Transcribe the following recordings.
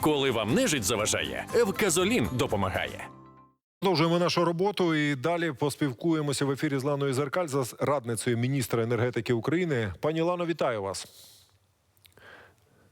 Коли вам нежить заважає, Евказолін допомагає. Продовжуємо нашу роботу і далі поспілкуємося в ефірі з Ланою Зеркаль за радницею міністра енергетики України. Пані Лано, вітаю вас.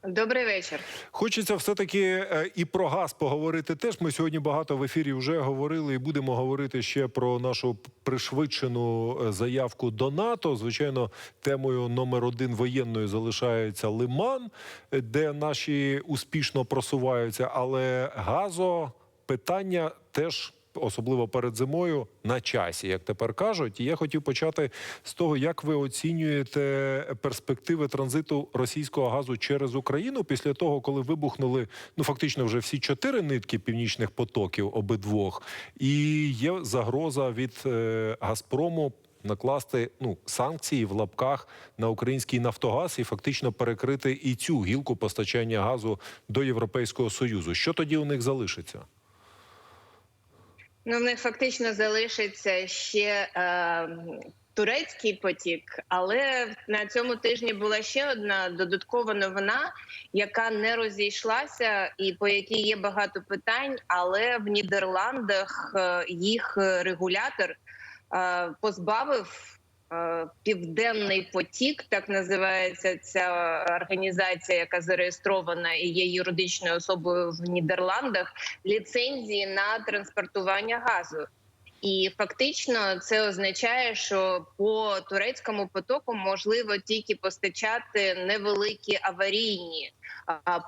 Добрий вечір. Хочеться все-таки е, і про газ поговорити. Теж ми сьогодні багато в ефірі вже говорили і будемо говорити ще про нашу пришвидшену е, заявку до НАТО. Звичайно, темою номер один воєнною залишається Лиман, е, де наші успішно просуваються. Але газо питання теж. Особливо перед зимою на часі, як тепер кажуть, і я хотів почати з того, як ви оцінюєте перспективи транзиту російського газу через Україну після того, коли вибухнули ну фактично вже всі чотири нитки північних потоків обидвох, і є загроза від е, Газпрому. Накласти ну санкції в лапках на український Нафтогаз і фактично перекрити і цю гілку постачання газу до Європейського союзу. Що тоді у них залишиться? Ну, в них фактично залишиться ще е, турецький потік, але на цьому тижні була ще одна додаткова новина, яка не розійшлася, і по якій є багато питань. Але в Нідерландах е, їх регулятор е, позбавив. Е, Південний потік, так називається ця організація, яка зареєстрована і є юридичною особою в Нідерландах, ліцензії на транспортування газу. І фактично це означає, що по турецькому потоку можливо тільки постачати невеликі аварійні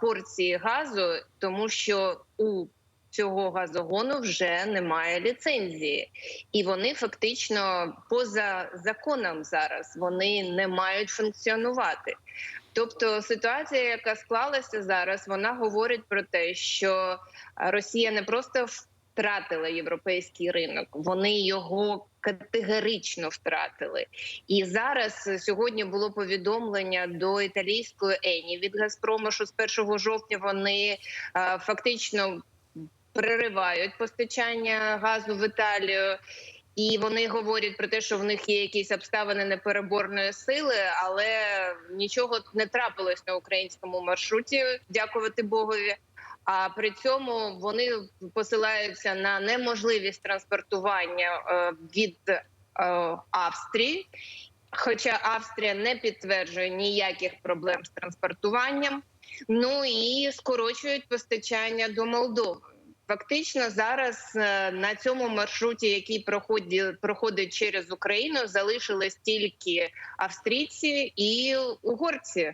порції газу, тому що у цього газогону вже немає ліцензії, і вони фактично поза законом зараз вони не мають функціонувати. Тобто ситуація, яка склалася зараз, вона говорить про те, що Росія не просто втратила європейський ринок, вони його категорично втратили. І зараз сьогодні було повідомлення до італійської Ені від Газпрому, що з 1 жовтня вони а, фактично переривають постачання газу в Італію. І вони говорять про те, що в них є якісь обставини непереборної сили, але нічого не трапилось на українському маршруті, дякувати Богові. А при цьому вони посилаються на неможливість транспортування е, від е, Австрії. Хоча Австрія не підтверджує ніяких проблем з транспортуванням, ну і скорочують постачання до Молдови. Фактично зараз е, на цьому маршруті, який проходить, проходить через Україну, залишились тільки австрійці і угорці.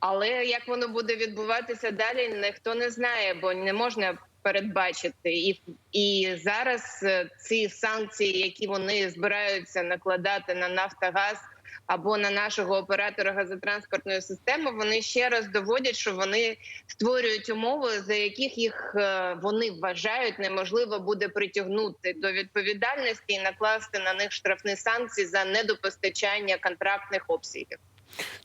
Але як воно буде відбуватися далі, ніхто не знає, бо не можна передбачити. І і зараз е, ці санкції, які вони збираються накладати на Нафтогаз або на нашого оператора газотранспортної системи, вони ще раз доводять, що вони створюють умови, за яких їх е, вони вважають неможливо буде притягнути до відповідальності і накласти на них штрафні санкції за недопостачання контрактних обсягів.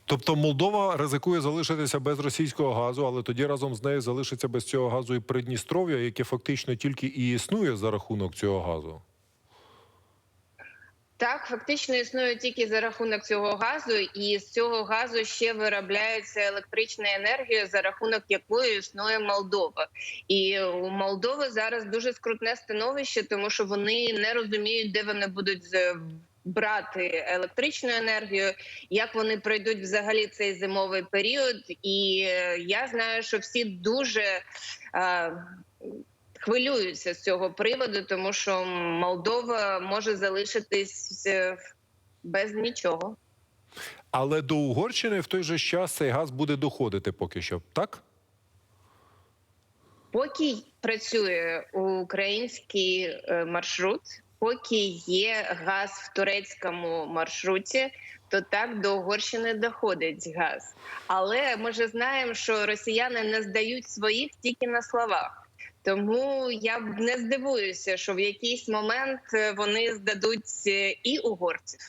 Тобто Молдова ризикує залишитися без російського газу, але тоді разом з нею залишиться без цього газу і Придністров'я, яке фактично тільки і існує за рахунок цього газу. Так, фактично існує тільки за рахунок цього газу, і з цього газу ще виробляється електрична енергія, за рахунок якої існує Молдова. І у Молдови зараз дуже скрутне становище, тому що вони не розуміють, де вони будуть з- брати електричну енергію, як вони пройдуть взагалі цей зимовий період. І е, я знаю, що всі дуже. е, хвилюються з цього приводу, тому що Молдова може залишитись е, без нічого. Але до Угорщини в той же час цей газ буде доходити поки що, так? Поки працює український е, маршрут, поки є газ в турецькому маршруті, то так до Угорщини доходить газ. Але ми ж знаємо, що росіяни не здають своїх тільки на словах. Тому я б не здивуюся, що в якийсь момент е, вони здадуть е, і угорців.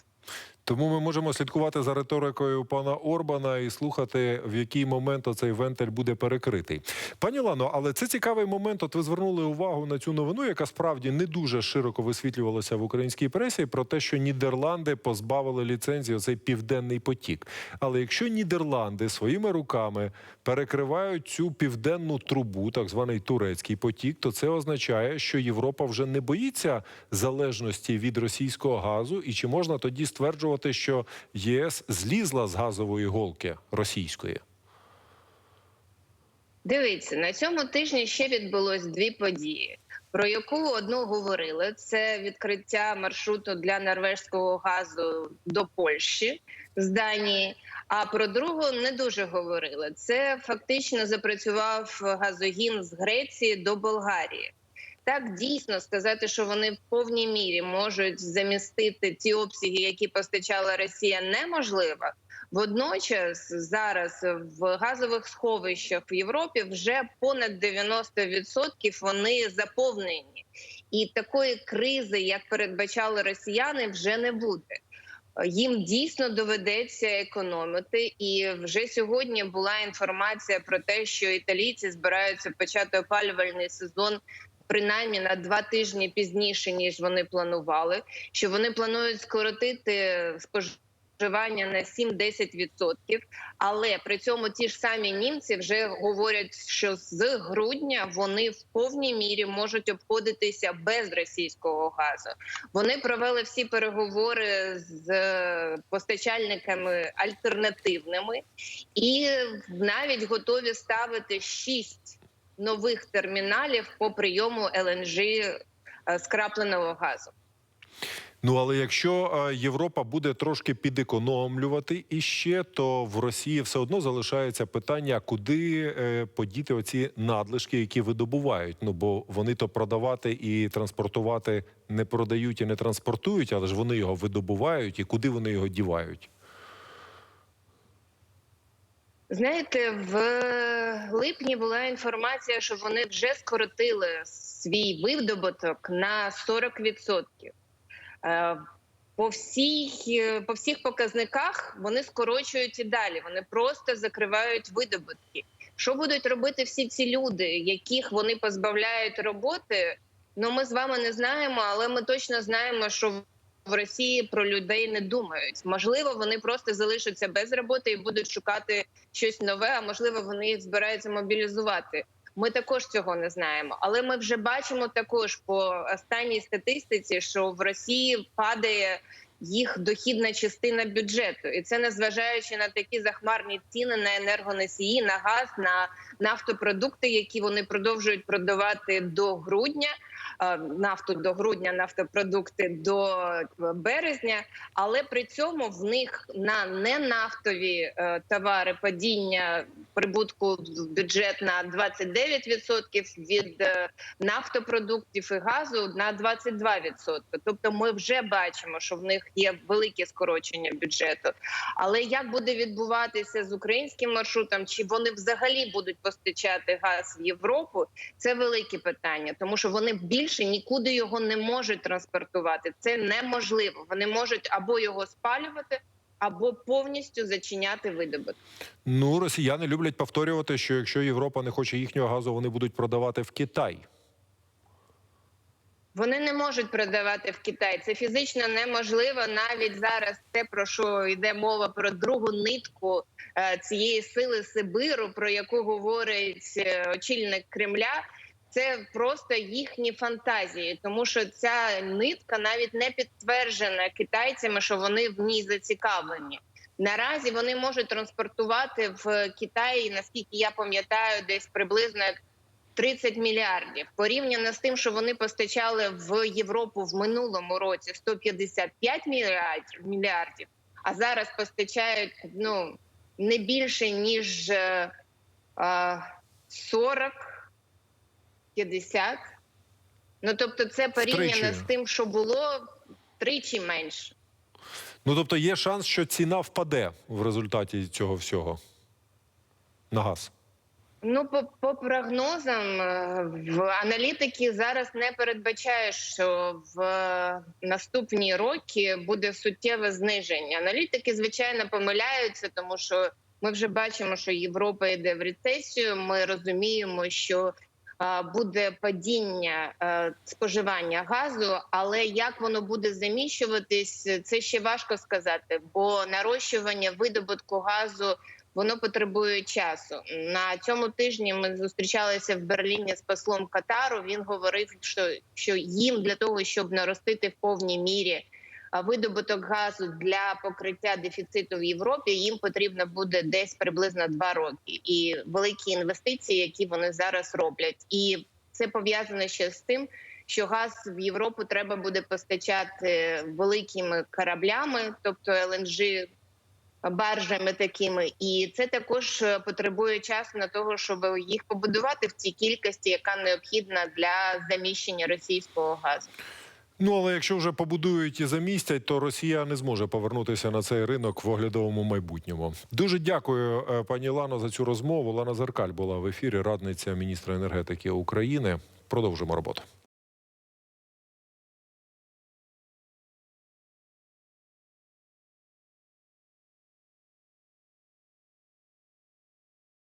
Тому ми можемо слідкувати за риторикою пана Орбана і слухати, в який момент оцей вентиль буде перекритий. Пані Лано, але це цікавий момент. От ви звернули увагу на цю новину, яка справді не дуже широко висвітлювалася в українській пресі, про те, що Нідерланди позбавили ліцензії оцей південний потік. Але якщо Нідерланди своїми руками перекривають цю південну трубу, так званий турецький потік, то це означає, що Європа вже не боїться залежності від російського газу, і чи можна тоді стверджувати, що ЄС злізла з газової голки російської? Дивіться, на цьому тижні ще відбулось дві події, про яку одну говорили: це відкриття маршруту для норвежського газу до Польщі з Данії. А про другу не дуже говорили. Це фактично запрацював газогін з Греції до Болгарії. Так дійсно сказати, що вони в повній мірі можуть замістити ті обсяги, які постачала Росія, неможливо. Водночас зараз в газових сховищах в Європі вже понад 90% вони заповнені, і такої кризи, як передбачали росіяни, вже не буде. Їм дійсно доведеться економити, і вже сьогодні була інформація про те, що італійці збираються почати опалювальний сезон. Принаймні на два тижні пізніше ніж вони планували, що вони планують скоротити споживання на 7-10%. Але при цьому ті ж самі німці вже говорять, що з грудня вони в повній мірі можуть обходитися без російського газу. Вони провели всі переговори з постачальниками альтернативними і навіть готові ставити шість нових терміналів по прийому ЛНЖ е, скрапленого газу. Ну але якщо е, Європа буде трошки підекономлювати іще, то в Росії все одно залишається питання, куди е, подіти оці надлишки, які видобувають. Ну бо вони то продавати і транспортувати не продають і не транспортують, але ж вони його видобувають і куди вони його дівають. Знаєте, в липні була інформація, що вони вже скоротили свій видобуток на 40%. Е, По всіх, по всіх показниках вони скорочують і далі. Вони просто закривають видобутки. Що будуть робити всі ці люди, яких вони позбавляють роботи? Ну ми з вами не знаємо, але ми точно знаємо, що в Росії про людей не думають. Можливо, вони просто залишаться без роботи і будуть шукати щось нове. А можливо, вони їх збираються мобілізувати. Ми також цього не знаємо, але ми вже бачимо також по останній статистиці, що в Росії падає їх дохідна частина бюджету, і це незважаючи на такі захмарні ціни на енергоносії, на газ, на нафтопродукти, які вони продовжують продавати до грудня. Е, Нафту до грудня, нафтопродукти до березня, але при цьому в них на ненафтові е, товари падіння прибутку в бюджет на 29%, від е, нафтопродуктів і газу на 22%. Тобто, ми вже бачимо, що в них є велике скорочення бюджету. Але як буде відбуватися з українським маршрутом? Чи вони взагалі будуть постачати газ в Європу? Це велике питання, тому що вони більше нікуди його не можуть транспортувати. Це неможливо. Вони можуть або його спалювати, або повністю зачиняти видобуток. Ну росіяни люблять повторювати, що якщо Європа не хоче їхнього газу, вони будуть продавати в Китай. Вони не можуть продавати в Китай. Це фізично неможливо. Навіть зараз те, про що йде мова про другу нитку е, цієї сили Сибиру, про яку говорить е, очільник Кремля. Це просто їхні фантазії, тому що ця нитка навіть не підтверджена китайцями, що вони в ній зацікавлені. Наразі вони можуть транспортувати в Китаї, наскільки я пам'ятаю, десь приблизно як 30 мільярдів порівняно з тим, що вони постачали в Європу в минулому році 155 мільярдів мільярдів, а зараз постачають ну не більше ніж е, е, 40 50. Ну тобто, це порівняно з тим, що було тричі менше. Ну тобто є шанс, що ціна впаде в результаті цього всього на газ. Ну, по, по прогнозам, е, в аналітики зараз не передбачають, що в е, наступні роки буде суттєве зниження. Аналітики, звичайно, помиляються, тому що ми вже бачимо, що Європа йде в рецесію. Ми розуміємо, що буде падіння е, споживання газу, але як воно буде заміщуватись, це ще важко сказати, бо нарощування видобутку газу воно потребує часу. На цьому тижні ми зустрічалися в Берліні з послом Катару. Він говорив, що, що їм для того, щоб наростити в повній мірі видобуток газу для покриття дефіциту в Європі, їм потрібно буде десь приблизно два роки, і великі інвестиції, які вони зараз роблять, і це пов'язано ще з тим. Що газ в Європу треба буде постачати великими кораблями, тобто ЛНЖ баржами такими, і це також потребує часу на того, щоб їх побудувати в цій кількості, яка необхідна для заміщення російського газу. Ну але якщо вже побудують і замістять, то Росія не зможе повернутися на цей ринок в оглядовому майбутньому. Дуже дякую, е, пані Лано, за цю розмову. Лана Зеркаль була в ефірі, радниця міністра енергетики України. Продовжимо роботу.